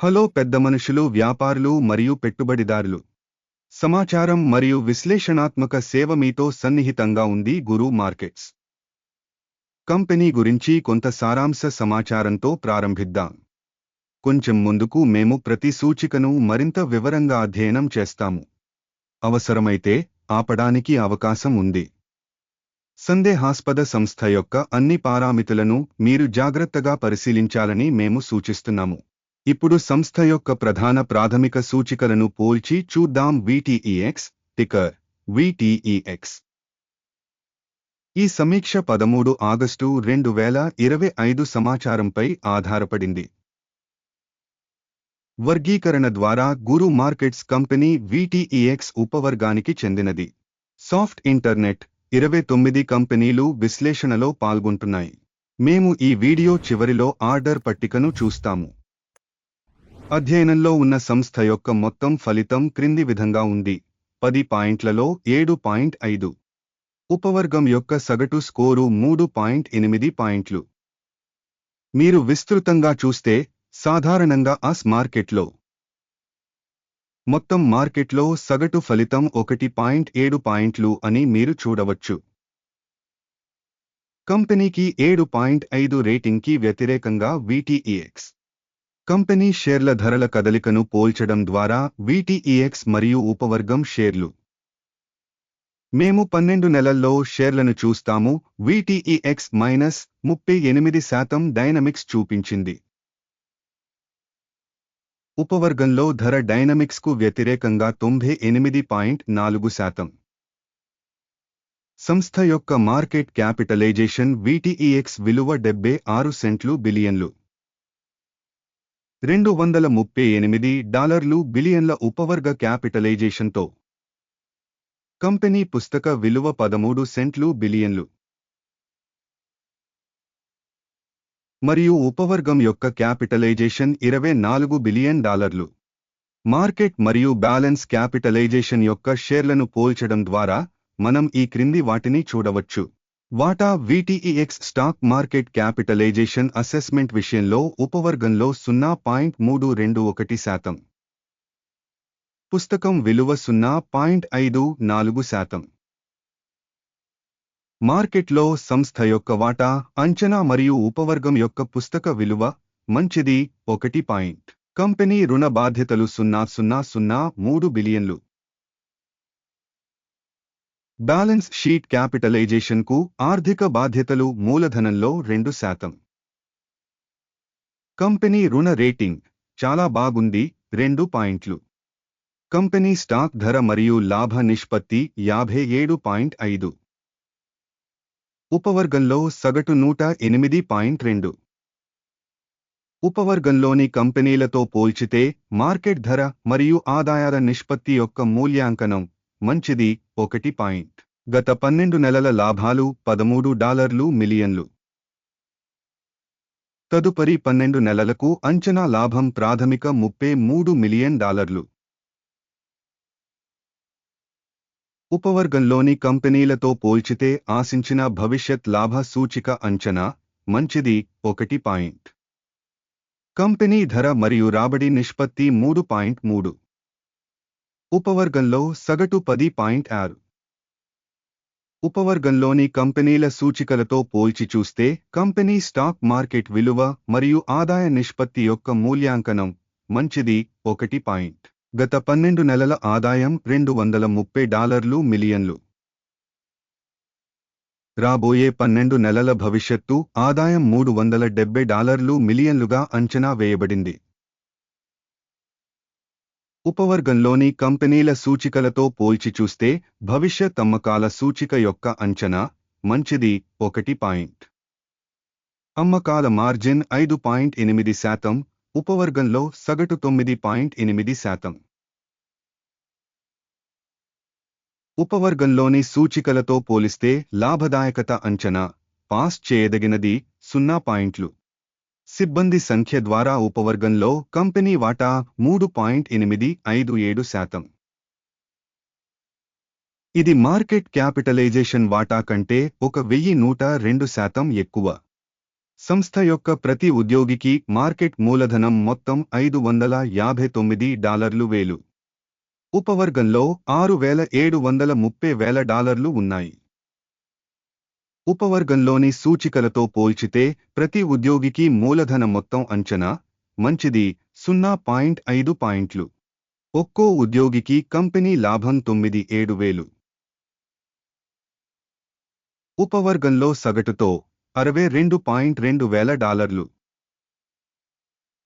Hello పెద్ద మనుషులు వ్యాపారులు మరియు పెట్టుబడిదారులు. సమాచారం మరియు విశ్లేషణాత్మక సేవ మీతో సన్నిహితంగా ఉంది గురు మార్కెట్స్. కంపెనీ గురించి కొంత సారాంశ సమాచారంతో ప్రారంభిద్దాం. కొంచెం ముందుకు మేము ప్రతి సూచికను మరింత వివరంగా అధ్యయనం చేస్తాము. అవసరమైతే ఆపడానికి అవకాశం ఉంది. సందేహాస్పద సంస్థ యొక్క అన్ని పారామితులను మీరు జాగ్రత్తగా పరిశీలించాలని మేము సూచిస్తున్నాము. ఇప్పుడు సంస్థ యొక్క ప్రధాన ప్రాథమిక సూచికలను పోల్చి చూద్దాం. విటిఈఎక్స్ టికర్ విటిఈఎక్స్ ఈ సమీక్ష పదమూడు ఆగస్టు రెండు వేల ఇరవై ఐదు సమాచారంపై ఆధారపడింది. వర్గీకరణ ద్వారా గురు మార్కెట్స్ కంపెనీ విటిఈఎక్స్ ఉపవర్గానికి చెందినది. సాఫ్ట్ ఇంటర్నెట్ ఇరవై తొమ్మిది కంపెనీలు విశ్లేషణలో పాల్గొంటున్నాయి. మేము ఈ వీడియో చివరిలో ఆర్డర్ పట్టికను చూస్తాము. అధ్యయనంలో ఉన్న సంస్థ యొక్క మొత్తం ఫలితం క్రింది విధంగా ఉంది. పది పాయింట్లలో ఏడు పాయింట్ ఐదు. ఉపవర్గం యొక్క సగటు స్కోరు మూడు పాయింట్ ఎనిమిది పాయింట్లు. మీరు విస్తృతంగా చూస్తే సాధారణంగా ఆస్ మార్కెట్లో. మొత్తం మార్కెట్లో సగటు ఫలితం ఒకటి పాయింట్ ఏడు పాయింట్లు అని మీరు చూడవచ్చు. కంపెనీకి ఏడు పాయింట్ ఐదు రేటింగ్కి వ్యతిరేకంగా వీటీఈఎక్స్. కంపెనీ షేర్ల ధరల కదలికను పోల్చడం ద్వారా వీటీఈఎక్స్ మరియు ఉపవర్గం షేర్లు. మేము పన్నెండు నెలల్లో షేర్లను చూస్తాము. వీటీఈఎక్స్ మైనస్ ముప్పై ఎనిమిది శాతం డైనమిక్స్ చూపించింది. ఉపవర్గంలో ధర డైనమిక్స్కు వ్యతిరేకంగా తొంభై ఎనిమిది పాయింట్ నాలుగు శాతం. సంస్థ యొక్క మార్కెట్ క్యాపిటలైజేషన్ వీటీఈఎక్స్ విలువ డెబ్బై ఆరు సెంట్లు బిలియన్లు. రెండు వందల ముప్పై ఎనిమిది డాలర్లు బిలియన్ల ఉపవర్గ క్యాపిటలైజేషన్తో. కంపెనీ పుస్తక విలువ పదమూడు సెంట్లు బిలియన్లు. మరియు ఉపవర్గం యొక్క క్యాపిటలైజేషన్ ఇరవై నాలుగు బిలియన్ డాలర్లు. మార్కెట్ మరియు బ్యాలెన్స్ క్యాపిటలైజేషన్ యొక్క షేర్లను పోల్చడం ద్వారా మనం ఈ క్రింది వాటిని చూడవచ్చు. వాటా VTEX stock market capitalisation assessment విషయంలో ఉపవర్గంలో సున్నా పాయింట్ మూడు రెండు ఒకటి శాతం. పుస్తకం విలువ సున్నా పాయింట్ ఐదు నాలుగు శాతం. మార్కెట్లో సంస్థ యొక్క వాటా అంచనా మరియు ఉపవర్గం యొక్క పుస్తక విలువ మంచిది ఒకటి పాయింట్. కంపెనీ రుణ బాధ్యతలు సున్నా సున్నా సున్నా మూడు బిలియన్లు. బ్యాలెన్స్ షీట్ క్యాపిటలైజేషన్కు ఆర్థిక బాధ్యతలు మూలధనంలో రెండు శాతం. కంపెనీ రుణ రేటింగ్ చాలా బాగుంది రెండు పాయింట్లు. కంపెనీ స్టాక్ ధర మరియు లాభ నిష్పత్తి యాభై ఏడు పాయింట్ ఐదు. ఉపవర్గంలో సగటు నూట ఎనిమిది పాయింట్ రెండు. ఉపవర్గంలోని కంపెనీలతో పోల్చితే మార్కెట్ ధర మరియు ఆదాయాల నిష్పత్తి యొక్క మూల్యాంకనం మంచిది ఒకటి పాయింట్. గత పన్నెండు నెలల లాభాలు పదమూడు డాలర్లు మిలియన్లు. తదుపరి పన్నెండు నెలలకు అంచనా లాభం ప్రాథమిక ముప్పై మూడు మిలియన్ డాలర్లు. ఉపవర్గంలోని కంపెనీలతో పోల్చితే ఆశించిన భవిష్యత్ లాభ సూచిక అంచనా మంచిది ఒకటి పాయింట్. కంపెనీ ధర మరియు రాబడి నిష్పత్తి మూడు పాయింట్ మూడు. ఉపవర్గంలో సగటు పది పాయింట్ ఆరు. ఉపవర్గంలోని కంపెనీల సూచికలతో పోల్చి చూస్తే కంపెనీ స్టాక్ మార్కెట్ విలువ మరియు ఆదాయ నిష్పత్తి యొక్క మూల్యాంకనం మంచిది ఒకటి పాయింట్. గత పన్నెండు నెలల ఆదాయం రెండు వందల ముప్పై డాలర్లు మిలియన్లు. రాబోయే పన్నెండు నెలల భవిష్యత్తు ఆదాయం మూడు వందల డెబ్బై డాలర్లు మిలియన్లుగా అంచనా వేయబడింది. ఉపవర్గంలోని కంపెనీల సూచికలతో పోల్చి చూస్తే భవిష్యత్ అమ్మకాల సూచిక యొక్క అంచనా మంచిది ఒకటి పాయింట్. అమ్మకాల మార్జిన్ ఐదు పాయింట్ ఎనిమిది శాతం ఉపవర్గంలో సగటు తొమ్మిది పాయింట్ ఎనిమిది శాతం. ఉపవర్గంలోని సూచికలతో పోలిస్తే లాభదాయకత అంచనా పాస్ చేయదగినది సున్నా పాయింట్లు. సిబ్బంది సంఖ్య ద్వారా ఉపవర్గంలో కంపెనీ వాటా మూడు పాయింట్ ఎనిమిది ఐదు ఏడు శాతం. ఇది మార్కెట్ క్యాపిటలైజేషన్ వాటా కంటే ఒక వెయ్యి నూట రెండు శాతం ఎక్కువ. సంస్థ యొక్క ప్రతి ఉద్యోగికి మార్కెట్ మూలధనం మొత్తం ఐదు వందల యాభై తొమ్మిది డాలర్లు వేలు. ఉపవర్గంలో ఆరు వేల ఏడు వందల ముప్పై వేల డాలర్లు ఉన్నాయి. ఉపవర్గంలోని సూచికలతో పోల్చితే ప్రతి ఉద్యోగికి మూలధన మొత్తం అంచనా మంచిది సున్నా పాయింట్ ఐదు పాయింట్లు. ఒక్కో ఉద్యోగికి కంపెనీ లాభం తొమ్మిది ఏడు వేలు. ఉపవర్గంలో సగటుతో అరవై రెండు పాయింట్ రెండు వేల డాలర్లు.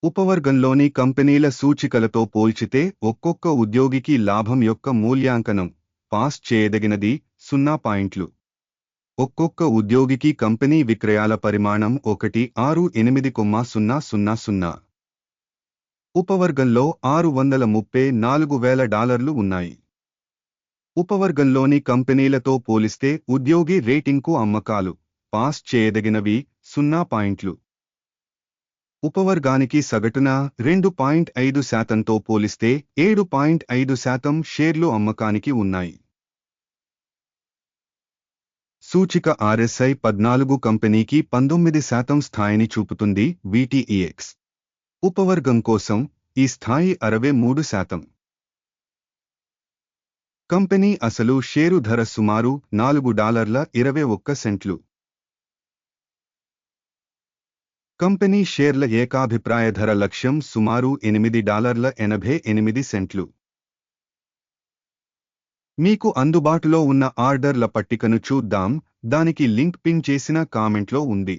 ఉపవర్గంలోని కంపెనీల సూచికలతో పోల్చితే ఒక్కొక్క ఉద్యోగికి లాభం యొక్క మూల్యాంకనం పాస్ చేయదగినది సున్నా పాయింట్లు. ఒక్కొక్క ఉద్యోగికి కంపెనీ విక్రయాల పరిమాణం ఒకటి ఆరు ఎనిమిది కొమ్మ సున్నా సున్నా సున్నా. ఉపవర్గంలో ఆరు వందల ముప్పై నాలుగు వేల డాలర్లు ఉన్నాయి. ఉపవర్గంలోని కంపెనీలతో పోలిస్తే ఉద్యోగి రేటింగ్కు అమ్మకాలు పాస్ చేయదగినవి సున్నా పాయింట్లు. ఉపవర్గానికి సగటున రెండు పాయింట్ ఐదు శాతంతో పోలిస్తే ఏడు పాయింట్ ఐదు శాతం షేర్లు అమ్మకానికి ఉన్నాయి. సూచిక ఆర్ఎస్ఐ పద్నాలుగు కంపెనీకి పంతొమ్మిది శాతం స్థాయిని చూపుతుంది విటిఈఎక్స్. ఉపవర్గం కోసం ఈ స్థాయి అరవై మూడు శాతం. కంపెనీ అసలు షేరు ధర సుమారు నాలుగు డాలర్ల ఇరవై ఒక్క సెంట్లు. కంపెనీ షేర్ల ఏకాభిప్రాయ ధర లక్ష్యం సుమారు ఎనిమిది డాలర్ల ఎనభై ఎనిమిది సెంట్లు. మీకు అందుబాటులో ఉన్న ఆర్డర్ల పట్టికను చూద్దాం. దానికి లింక్ పిన్ చేసిన కామెంట్లో ఉంది.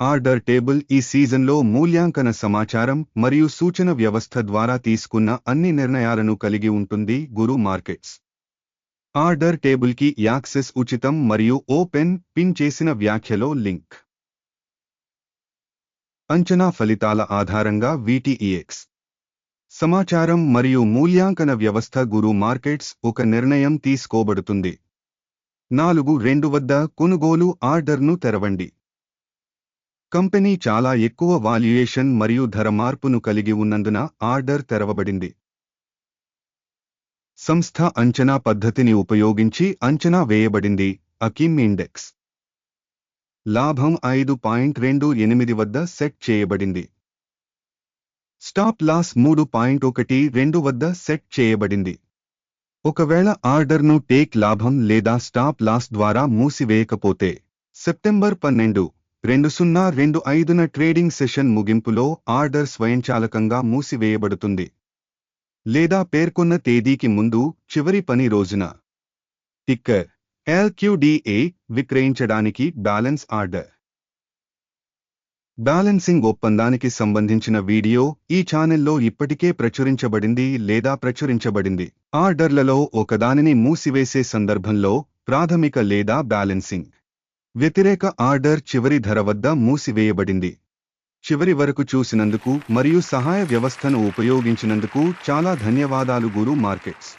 ఆర్డర్ టేబుల్ ఈ సీజన్లో మూల్యాంకన సమాచారం మరియు సూచన వ్యవస్థ ద్వారా తీసుకున్న అన్ని నిర్ణయాలను కలిగి ఉంటుంది. గురు మార్కెట్స్. ఆర్డర్ టేబుల్కి యాక్సెస్ ఉచితం మరియు ఓపెన్ పిన్ చేసిన వ్యాఖ్యలో లింక్. అంచనా ఫలితాల ఆధారంగా వీటీఈఎక్స్. సమాచారం మరియు మూల్యాంకన వ్యవస్థ గురు మార్కెట్స్ ఒక నిర్ణయం తీసుకోబడుతుంది. నాలుగు రెండు వద్ద కొనుగోలు ఆర్డర్ను తెరవండి. కంపెనీ చాలా ఎక్కువ వాల్యుయేషన్ మరియు ధర మార్పును కలిగి ఉన్నందున ఆర్డర్ తెరవబడింది. సంస్థ అంచనా పద్ధతిని ఉపయోగించి అంచనా వేయబడింది అకిమ్ ఇండెక్స్. లాభం ఐదు పాయింట్ రెండు ఎనిమిది వద్ద సెట్ చేయబడింది. స్టాప్ లాస్ మూడు పాయింట్ ఒకటి రెండు వద్ద సెట్ చేయబడింది. ఒకవేళ ఆర్డర్ను టేక్ లాభం లేదా స్టాప్ లాస్ ద్వారా మూసివేయకపోతే సెప్టెంబర్ పన్నెండు రెండు సున్నా రెండు ఐదున ట్రేడింగ్ సెషన్ ముగింపులో ఆర్డర్ స్వయంచాలకంగా మూసివేయబడుతుంది. లేదా పేర్కొన్న తేదీకి ముందు చివరి పని రోజున. టిక్కర్ ఎల్క్యూడిఏ విక్రయించడానికి బ్యాలెన్స్ ఆర్డర్. బ్యాలెన్సింగ్ ఒప్పందానికి సంబంధించిన వీడియో ఈ ఛానెల్లో ఇప్పటికే ప్రచురించబడింది లేదా ప్రచురించబడింది. ఆర్డర్లలో ఒకదానిని మూసివేసే సందర్భంలో ప్రాథమిక లేదా బ్యాలెన్సింగ్. వ్యతిరేక ఆర్డర్ చివరి ధర వద్ద మూసివేయబడింది. చివరి వరకు చూసినందుకు మరియు సహాయ వ్యవస్థను ఉపయోగించినందుకు చాలా ధన్యవాదాలు గురు మార్కెట్స్.